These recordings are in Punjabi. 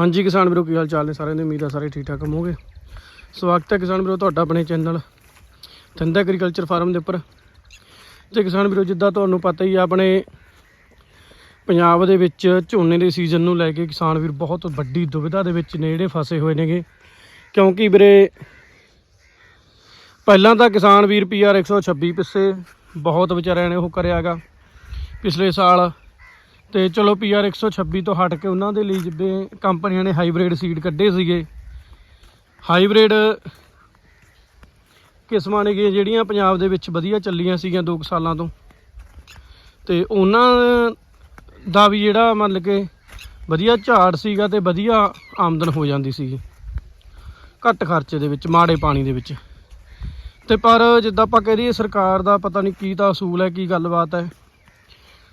ਹਾਂਜੀ ਕਿਸਾਨ ਵੀਰੋ, ਕੀ ਹਾਲ ਚਾਲ ਨੇ ਸਾਰਿਆਂ ਦੀ? ਉਮੀਦ ਆ ਸਾਰੇ ਠੀਕ ਠਾਕ ਹੋਵੋਗੇ। ਸਵਾਗਤ ਹੈ ਕਿਸਾਨ ਵੀਰੋ ਤੁਹਾਡਾ ਆਪਣੇ ਚੈਨਲ ਧੰਦਾ ਐਗਰੀਕਲਚਰ ਫਾਰਮ ਦੇ ਉੱਪਰ। ਤੇ ਕਿਸਾਨ ਵੀਰੋ, ਜਿੱਦਾਂ ਤੁਹਾਨੂੰ ਪਤਾ ਹੀ ਆ, ਆਪਣੇ ਪੰਜਾਬ ਦੇ ਵਿੱਚ ਝੋਨੇ ਦੇ ਸੀਜ਼ਨ ਨੂੰ ਲੈ ਕੇ ਕਿਸਾਨ ਵੀਰ ਬਹੁਤ ਵੱਡੀ ਦੁਵਿਧਾ ਦੇ ਵਿੱਚ ਨੇ ਜਿਹੜੇ ਫਸੇ ਹੋਏ ਨੇਗੇ। ਕਿਉਂਕਿ ਵੀਰੇ, ਪਹਿਲਾਂ ਤਾਂ ਕਿਸਾਨ ਵੀਰ ਪੀਆਰ 126 ਪਿੱਛੇ ਬਹੁਤ ਵਿਚਾਰਿਆਂ ਨੇ ਉਹ ਕਰਿਆਗਾ ਪਿਛਲੇ ਸਾਲ ਤੇ ਚਲੋ ਪੀਆਰ 126 ਤੋਂ ਹਟ ਕੇ ਉਹਨਾਂ ਦੇ ਲਈ ਜਿਵੇਂ ਕੰਪਨੀਆਂ ਨੇ ਹਾਈਬ੍ਰਿਡ ਸੀਡ ਕੱਢੇ ਸੀਗੇ। ਹਾਈਬ੍ਰਿਡ ਕਿਸਮਾਂ ਨੇ ਜਿਹੜੀਆਂ ਪੰਜਾਬ ਦੇ ਵਿੱਚ ਵਧੀਆ ਚੱਲੀਆਂ ਸੀਗੀਆਂ 2 ਸਾਲਾਂ ਤੋਂ। ਤੇ ਉਹਨਾਂ ਦਾ ਵੀ ਜਿਹੜਾ ਮੰਨ ਕੇ ਵਧੀਆ ਝਾੜ ਸੀਗਾ ਤੇ ਵਧੀਆ ਆਮਦਨ ਹੋ ਜਾਂਦੀ ਸੀਗੀ। ਘੱਟ ਖਰਚੇ ਦੇ ਵਿੱਚ, ਮਾੜੇ ਪਾਣੀ ਦੇ ਵਿੱਚ। ਤੇ ਪਰ ਜਿੱਦਾਂ ਆਪਾਂ ਕਹਿ ਦਈਏ ਸਰਕਾਰ ਦਾ ਪਤਾ ਨਹੀਂ ਕੀ ਤਾਂ ਅਸੂਲ ਹੈ, ਕੀ ਗੱਲਬਾਤ ਹੈ।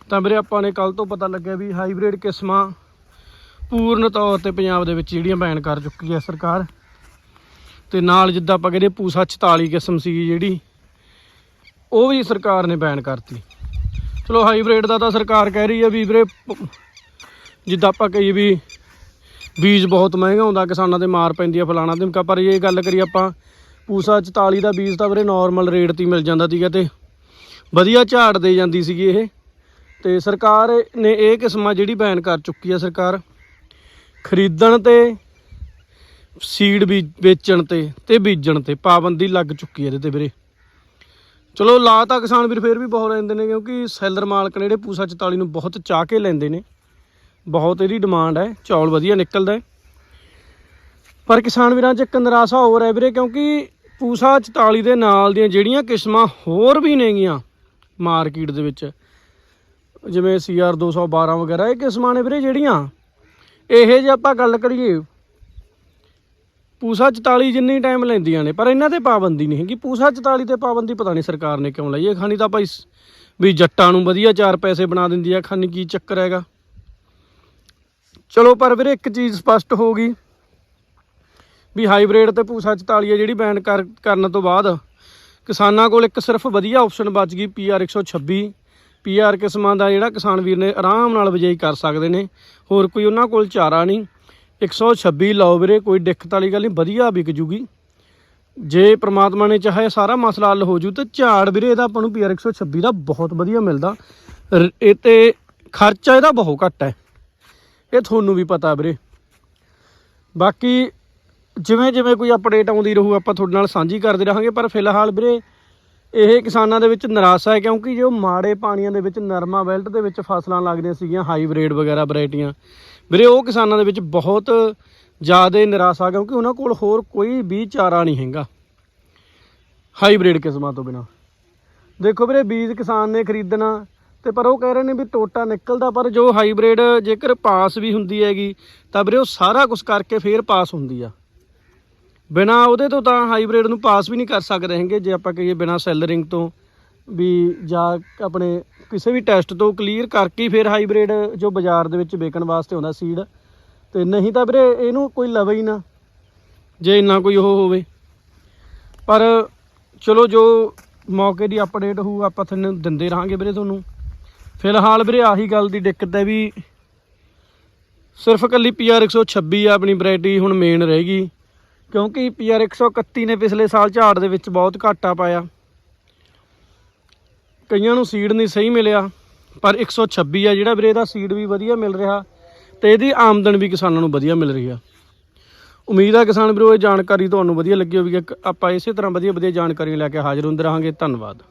ਤਾਂ ਵੀਰੇ ਆਪਾਂ ਨੇ ਕੱਲ ਤੋਂ ਪਤਾ ਲੱਗਿਆ ਵੀ ਹਾਈਬ੍ਰਿਡ ਕਿਸਮਾਂ ਪੂਰਨ ਤੌਰ ਤੇ ਪੰਜਾਬ ਦੇ ਵਿੱਚ ਜਿਹੜੀਆਂ ਬੈਨ ਕਰ ਚੁੱਕੀ ਹੈ ਸਰਕਾਰ। ਤੇ ਨਾਲ ਜਿੱਦਾਂ ਆਪਾਂ ਕਹਿੰਦੇ ਪੂਸਾ 44 ਕਿਸਮ ਸੀ ਜਿਹੜੀ, ਉਹ ਵੀ ਸਰਕਾਰ ਨੇ ਬੈਨ ਕਰਤੀ। ਚਲੋ ਹਾਈਬ੍ਰਿਡ ਦਾ ਤਾਂ ਸਰਕਾਰ ਕਹਿ ਰਹੀ ਹੈ ਵੀ ਵੀਰੇ, ਜਿੱਦਾਂ ਆਪਾਂ ਕਹੀਏ ਵੀ ਬੀਜ ਬਹੁਤ ਮਹਿੰਗਾ ਹੁੰਦਾ, ਕਿਸਾਨਾਂ 'ਤੇ ਮਾਰ ਪੈਂਦੀ ਆ ਫਲਾਣਾ ਧਮਕਾ ਪਰ ਇਹ ਗੱਲ ਕਰੀ ਆਪਾਂ ਪੂਸਾ 44 ਦਾ ਬੀਜ ਤਾਂ ਵੀਰੇ ਨਾਰਮਲ ਰੇਟ ਤੇ ਮਿਲ ਜਾਂਦਾ ਸੀਗਾ ਤੇ ਵਧੀਆ ਝਾੜ ਦੇ ਜਾਂਦੀ ਸੀਗੀ ਇਹ। ਤੇ ਸਰਕਾਰ ਨੇ ਇਹ ਕਿਸਮਾਂ ਜਿਹੜੀ ਬੈਨ ਕਰ ਚੁੱਕੀ ਹੈ ਸਰਕਾਰ, ਖਰੀਦਣ ਤੇ ਸੀਡ ਵੀ ਵੇਚਣ ਤੇ ਤੇ ਬੀਜਣ ਤੇ ਪਾਬੰਦੀ ਲੱਗ ਚੁੱਕੀ ਹੈ ਇਹਦੇ ਤੇ ਵੀਰੇ। ਚਲੋ ਲਾ ਤਾਂ ਕਿਸਾਨ ਵੀਰ ਫੇਰ ਵੀ ਬਹੁਤ ਲੈਂਦੇ ਨੇ ਕਿਉਂਕਿ ਸੈਲਰ ਮਾਲਕ ਨੇ ਜਿਹੜੇ ਪੂਸਾ 44 ਨੂੰ ਬਹੁਤ ਚਾਹ ਕੇ ਲੈਂਦੇ ਨੇ, ਬਹੁਤ ਇਹਦੀ ਡਿਮਾਂਡ ਹੈ, ਚੌਲ ਵਧੀਆ ਨਿਕਲਦਾ ਹੈ। ਪਰ ਕਿਸਾਨ ਵੀਰਾਂ ਚ ਇੱਕ ਨਿਰਾਸ਼ਾ ਹੋਰ ਹੈ ਵੀਰੇ ਕਿਉਂਕਿ ਪੂਸਾ 44 ਦੇ ਨਾਲ ਦੀਆਂ ਜਿਹੜੀਆਂ ਕਿਸਮਾਂ ਹੋਰ ਵੀ ਨੇਗੀਆਂ ਮਾਰਕੀਟ ਦੇ ਵਿੱਚ ਜਿਵੇਂ ਸੀਆਰ 212 ਵਗੈਰਾ, ਇਹ ਕਿਸਮਾਂ ਨੇ ਵੀਰੇ ਜਿਹੜੀਆਂ? ਇਹ ਜੇ ਆਪਾਂ ਗੱਲ ਕਰੀਏ। ਪੂਸਾ 44 ਜਿੰਨੀ ਟਾਈਮ ਲੈਂਦੀਆਂ ਨੇ, ਪਰ ਇਹਨਾਂ ਤੇ ਪਾਬੰਦੀ ਨਹੀਂ ਹੈਗੀ। ਪੂਸਾ 44 ਤੇ ਪਾਬੰਦੀ ਪਤਾ ਨਹੀਂ ਸਰਕਾਰ ਨੇ ਕਿਉਂ ਲਾਈ। ਹੈ ਖਾਨੀ ਤਾਂ ਭਾਈ ਵੀ ਜੱਟਾਂ ਨੂੰ ਵਧੀਆ ਚਾਰ ਪੈਸੇ ਬਣਾ ਦਿੰਦੀ ਆ, ਖਾਨੀ ਕੀ ਚੱਕਰ ਹੈਗਾ। ਚਲੋ, ਪਰ ਵੀਰੇ ਇੱਕ ਚੀਜ਼ ਸਪਸ਼ਟ ਹੋ ਗਈ ਵੀ ਹਾਈਬ੍ਰਿਡ ਤੇ ਪੂਸਾ 44 ਹੈ ਜਿਹੜੀ ਬੈਨ ਕਰ, ਕਰਨ ਤੋਂ ਬਾਅਦ ਕਿਸਾਨਾਂ ਕੋਲ ਇੱਕ ਸਿਰਫ ਵਧੀਆ ਆਪਸ਼ਨ ਬਚ ਗਈ ਪੀਆਰ 126 ਪੀਆਰ ਕਿਸਮਾਂ ਦਾ ਜਿਹੜਾ ਕਿਸਾਨ ਵੀਰ ਨੇ ਆਰਾਮ ਨਾਲ ਬਿਜਾਈ ਕਰ ਸਕਦੇ ਨੇ। ਹੋਰ ਕੋਈ ਉਹਨਾਂ ਕੋਲ ਚਾਰਾ ਨਹੀਂ। 126 ਲਓ ਵੀਰੇ, ਕੋਈ ਦਿੱਕਤ ਵਾਲੀ ਗੱਲ ਨਹੀਂ, ਵਧੀਆ ਵਿਕ ਜੂਗੀ। ਜੇ ਪ੍ਰਮਾਤਮਾ ਨੇ ਚਾਹਿਆ ਸਾਰਾ ਮਸਲਾ ਹੱਲ ਹੋ ਜੂ, ਤੇ ਝਾੜ ਵੀਰੇ, ਇਹਦਾ ਆਪਾਂ ਨੂੰ ਪੀਆਰ 126 ਦਾ ਬਹੁਤ ਵਧੀਆ ਮਿਲਦਾ। ਰ- ਇਹ ਤੇ ਖਰਚਾ ਇਹਦਾ ਬਹੁਤ ਘੱਟ ਹੈ। ਇਹ ਤੁਹਾਨੂੰ ਵੀ ਪਤਾ ਵੀਰੇ। ਬਾਕੀ ਜਿਵੇਂ ਜਿਵੇਂ ਕੋਈ ਅਪਡੇਟ ਆਉਂਦੀ ਰਹੂ, ਆਪਾਂ ਤੁਹਾਡੇ ਨਾਲ ਸਾਂਝੀ ਕਰਦੇ ਰਹਾਂਗੇ, ਪਰ ਫਿਲਹਾਲ ਵੀਰੇ ਇਹ ਕਿਸਾਨਾਂ ਦੇ ਵਿੱਚ ਨਿਰਾਸ਼ਾ ਹੈ ਕਿਉਂਕਿ ਜੋ ਮਾੜੇ ਪਾਣੀਆਂ ਦੇ ਵਿੱਚ ਨਰਮਾ ਬੈਲਟ ਦੇ ਵਿੱਚ ਫਸਲਾਂ ਲੱਗਦੀਆਂ ਸੀਗੀਆਂ ਹਾਈਬ੍ਰਿਡ ਵਗੈਰਾ ਵੈਰਾਈਟੀਆਂ। ਵੀਰੇ, ਉਹ ਕਿਸਾਨਾਂ ਦੇ ਵਿੱਚ ਬਹੁਤ ਜ਼ਿਆਦਾ ਨਿਰਾਸ਼ਾ ਕਿਉਂਕਿ ਉਹਨਾਂ ਕੋਲ ਹੋਰ ਕੋਈ ਵੀ ਚਾਰਾ ਨਹੀਂ ਹੈਗਾ। ਹਾਈਬ੍ਰਿਡ ਕਿਸਮਾਂ ਤੋਂ ਬਿਨਾ। ਦੇਖੋ ਵੀਰੇ, ਬੀਜ ਕਿਸਾਨ ਨੇ ਖਰੀਦਣਾ ਤੇ ਪਰ ਉਹ ਕਹਿ ਰਹੇ ਨੇ ਵੀ ਟੋਟਾ ਨਿਕਲਦਾ, ਪਰ ਜੋ ਹਾਈਬ੍ਰਿਡ ਜੇਕਰ ਪਾਸ ਵੀ ਹੁੰਦੀ ਹੈਗੀ, ਤਾਂ ਵੀਰੇ ਉਹ ਸਾਰਾ ਕੁਝ ਕਰਕੇ ਫੇਰ ਪਾਸ ਹੁੰਦੀ ਆ। ਬਿਨਾ ਉਹਦੇ ਤੋਂ ਤਾਂ ਹਾਈਬ੍ਰਿਡ ਨੂੰ ਪਾਸ ਵੀ ਨਹੀਂ ਕਰ ਸਕਦੇ ਹੈਗੇ, ਜੇ ਆਪਾਂ ਕਹੀਏ ਬਿਨਾ ਸੈਲਰਿੰਗ ਤੋਂ। ਵੀ ਜਾਂ ਆਪਣੇ ਕਿਸੇ ਵੀ ਟੈਸਟ ਤੋਂ ਕਲੀਅਰ ਕਰਕੇ ਫਿਰ ਹਾਈਬ੍ਰਿਡ ਜੋ ਬਾਜ਼ਾਰ ਦੇ ਵਿੱਚ ਵੇਚਣ ਵਾਸਤੇ ਆਉਂਦਾ ਸੀਡ ਤੇ ਨਹੀਂ ਤਾਂ ਵੀਰੇ ਇਹਨੂੰ ਕੋਈ ਲਵੇ ਹੀ ਨਾ, ਜੇ ਇੰਨਾ ਕੋਈ ਉਹ ਹੋਵੇ। ਪਰ ਚਲੋ ਜੋ ਮੌਕੇ ਦੀ ਅਪਡੇਟ ਹੋਊ, ਆਪਾਂ ਤੁਹਾਨੂੰ ਦਿੰਦੇ ਰਹਾਂਗੇ ਵੀਰੇ ਤੁਹਾਨੂੰ। ਫਿਲਹਾਲ ਵੀਰੇ ਆਹੀ ਗੱਲ ਦੀ ਦਿੱਕਤ ਹੈ ਵੀ ਸਿਰਫ ਕੱਲੀ ਪੀਆਰ 126 ਆ, ਆਪਣੀ ਵੈਰਾਈਟੀ ਹੁਣ ਮੇਨ ਰਹੇਗੀ ਕਿਉਂਕਿ ਪੀਆਰ 131 ਨੇ ਪਿਛਲੇ ਸਾਲ ਝਾੜ ਦੇ ਵਿੱਚ ਬਹੁਤ ਘਾਟਾ ਪਾਇਆ। ਕਈਆਂ ਨੂੰ ਸੀਡ ਨਹੀਂ ਸਹੀ ਮਿਲਿਆ, ਪਰ 126 ਆ ਜਿਹੜਾ ਵੀਰੇ, ਇਹਦਾ ਸੀਡ ਵੀ ਵਧੀਆ ਮਿਲ ਰਿਹਾ ਤੇ ਇਹਦੀ ਆਮਦਨ ਵੀ ਕਿਸਾਨਾਂ ਨੂੰ ਵਧੀਆ ਮਿਲ ਰਹੀ ਆ। ਉਮੀਦ ਆ ਕਿਸਾਨ ਵੀਰੋ, ਇਹ ਜਾਣਕਾਰੀ ਤੁਹਾਨੂੰ ਵਧੀਆ ਲੱਗੀ ਹੋਵੇਗੀ। ਆਪਾਂ ਇਸੇ ਤਰ੍ਹਾਂ ਵਧੀਆ ਵਧੀਆ ਜਾਣਕਾਰੀ ਲੈ ਕੇ ਹਾਜ਼ਰ ਹੁੰਦੇ ਰਹਾਂਗੇ। ਧੰਨਵਾਦ।